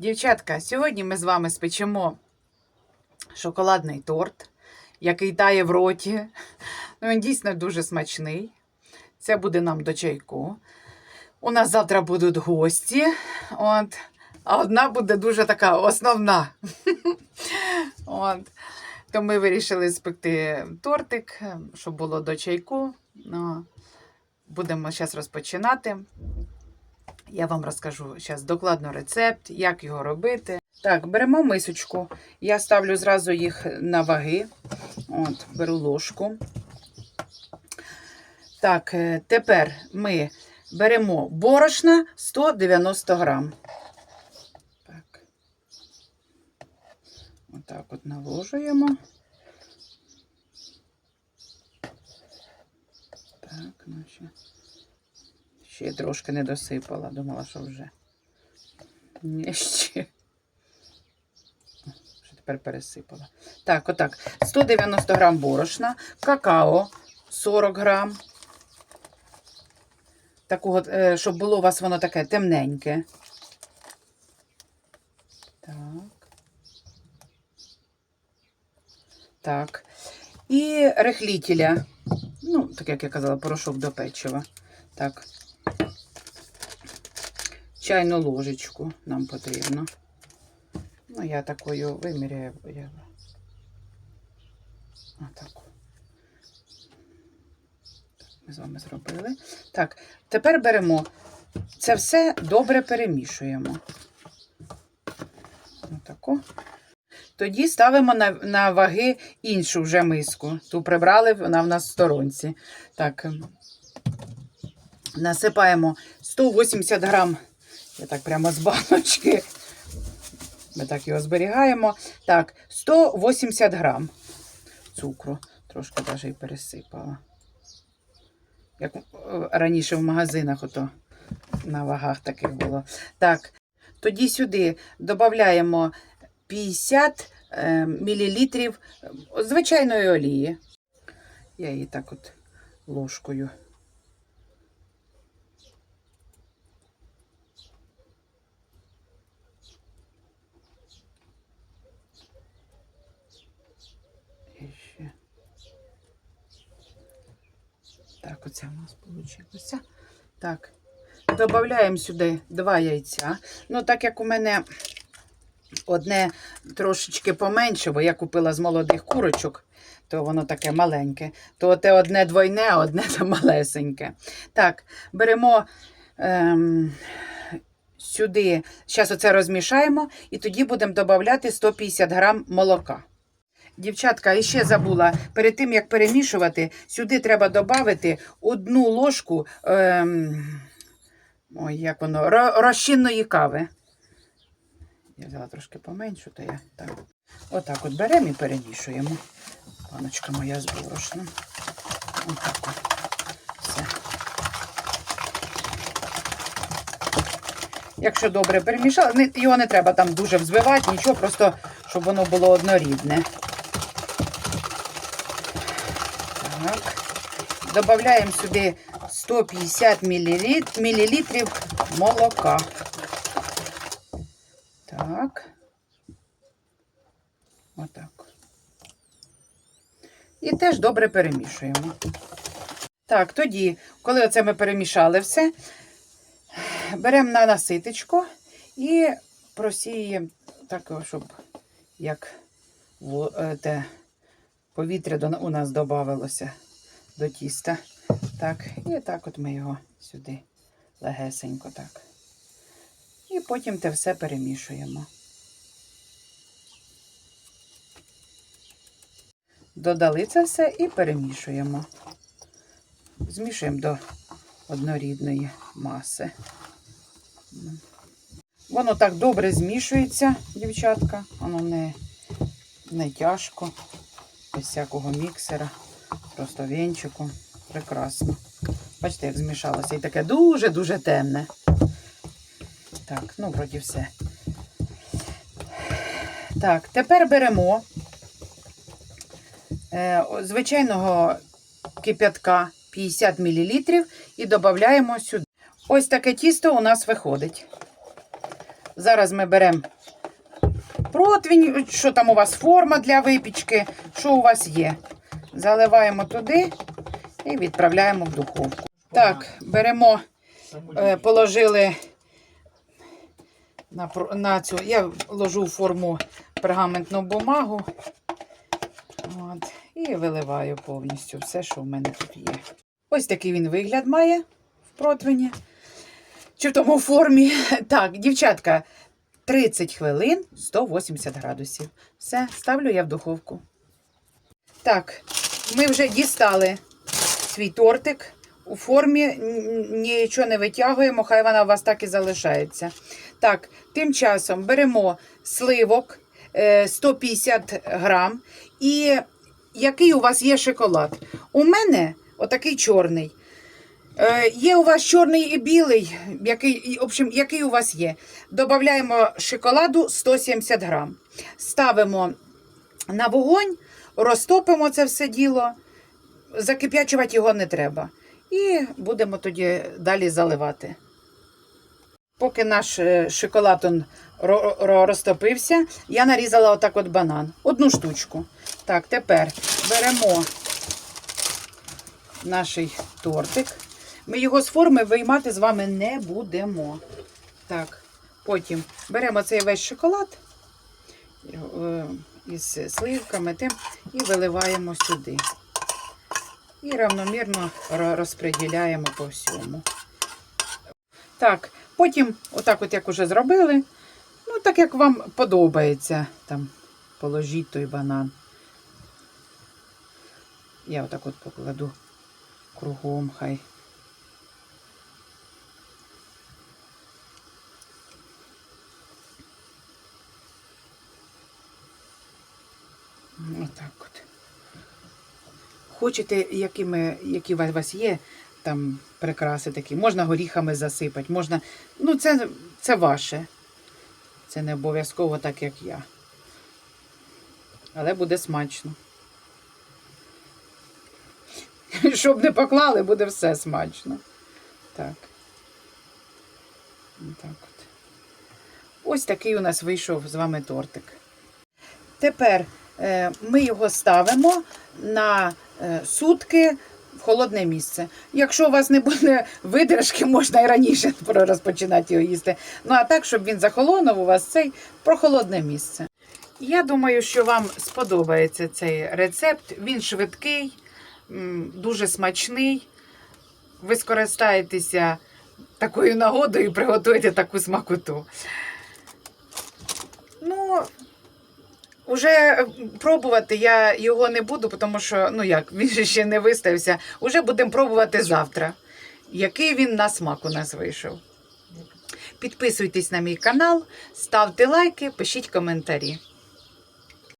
Дівчатка, сьогодні ми з вами спечемо шоколадний торт, який тає в роті. Ну, він дійсно дуже смачний. Це буде нам до чайку. У нас завтра будуть гості. От. А одна буде дуже така основна. От. То ми вирішили спекти тортик, щоб було до чайку. Ну, будемо зараз розпочинати. Я вам розкажу зараз докладно рецепт, як його робити. Так, беремо мисочку. Я ставлю зразу їх на ваги. От, беру ложку. Так, е, тепер ми беремо борошна 190 грам. Так. Отак от наложуємо. Так, я трошки не досипала, думала, що вже. Ні, ще. О, Ще тепер пересипала. Так, отак. 190 грам борошна, какао 40 грам. Такого, е, щоб було у вас воно таке темненьке. Так. Так. І рихлітеля. Ну, так як я казала, порошок до печива. Так. Чайну ложечку нам потрібно. Ну, я такою виміряю. Я... Отак. Ми з вами зробили. Так, тепер беремо це все добре перемішуємо. Отако. Тоді ставимо на, на ваги іншу вже миску. Ту прибрали, вона в нас в сторонці. Так, насипаємо 180 грам, я так прямо з баночки. Ми так його зберігаємо. Так, 180 грам цукру. Трошки навіть і пересипала. Як е, раніше в магазинах ото на вагах таких було. Так, тоді сюди додаємо 50 е, мл звичайної олії. Я її так от ложкою. Так, оце у нас вийшло. Так. Додаємо сюди два яйця. Ну, так як у мене одне трошечки поменше, бо я купила з молодих курочок, то воно таке маленьке. То те одне двойне, а одне малесеньке. Так, беремо ем, сюди, зараз оце розмішаємо, і тоді будемо додати 150 грам молока. Дівчатка, і ще забула, перед тим як перемішувати, сюди треба додати одну ложку ем, ой, як воно, розчинної кави. Я взяла трошки поменшу, то я так. Отак от беремо і перемішуємо. Паночка моя з борошном. Отак от. Все. Якщо добре перемішали, його не треба там дуже взбивати, нічого, просто щоб воно було однорідне. Так. Добавляємо сюди 150 мл, мілілітрів молока. Так. Отак. І теж добре перемішуємо. Так, тоді, коли оце ми перемішали все, беремо на наситочку і просіємо так, щоб як е, те повітря у нас додавалося до тіста. Так, і так от ми його сюди легесенько так. І потім те все перемішуємо. Додали це все і перемішуємо. Змішуємо до однорідної маси. Воно так добре змішується, дівчатка. Воно не, не тяжко, без всякого міксера, просто вінчиком. Прекрасно. Бачите, як змішалося. І таке дуже-дуже темне. Так, ну, вроді все. Так, тепер беремо е, звичайного кип'ятка 50 мл і додаємо сюди. Ось таке тісто у нас виходить. Зараз ми беремо противень, що там у вас форма для випічки, що у вас є. Заливаємо туди і відправляємо в духовку. Так, беремо, е, положили на, на цю. Я ложу в форму пергаментну бумагу. От, і виливаю повністю все, що в мене тут є. Ось такий він вигляд має в противні. Чи в тому формі. Так, дівчатка, 30 хвилин 180 градусів. Все, ставлю я в духовку. Так, ми вже дістали свій тортик. У формі нічого не витягуємо, хай вона у вас так і залишається. Так, тим часом беремо сливок е, 150 грам. І який у вас є шоколад? У мене отакий чорний. Е, Є у вас чорний і білий, який, в общем, який у вас є. Додаємо шоколаду 170 грам. Ставимо на вогонь, розтопимо це все діло, закип'ячувати його не треба. І будемо тоді далі заливати. Поки наш е, шоколад розтопився, я нарізала отак от банан. Одну штучку. Так, тепер беремо наш тортик. Ми його з форми виймати з вами не будемо. Так, потім беремо цей весь шоколад із сливками тим і виливаємо сюди. І равномірно ро- розподіляємо по всьому. Так, потім, отак, от як уже зробили, ну так як вам подобається, там положіть той банан. Я отак от покладу кругом хай. Отак от. Хочете, якими, які у вас є там прикраси такі, можна горіхами засипати, можна. Ну, це, це ваше. Це не обов'язково так, як я. Але буде смачно. Щоб не поклали, буде все смачно. Так. Так от. Ось такий у нас вийшов з вами тортик. Тепер ми його ставимо на е, сутки в холодне місце. Якщо у вас не буде видержки, можна і раніше розпочинати його їсти. Ну а так, щоб він захолонув у вас цей прохолодне місце. Я думаю, що вам сподобається цей рецепт. Він швидкий, дуже смачний. Ви скористаєтеся такою нагодою і приготуєте таку смакоту. Ну, Уже пробувати я його не буду, тому що ну як, він ще не виставився. Уже будемо пробувати завтра. Який він на смак у нас вийшов. Підписуйтесь на мій канал, ставте лайки, пишіть коментарі.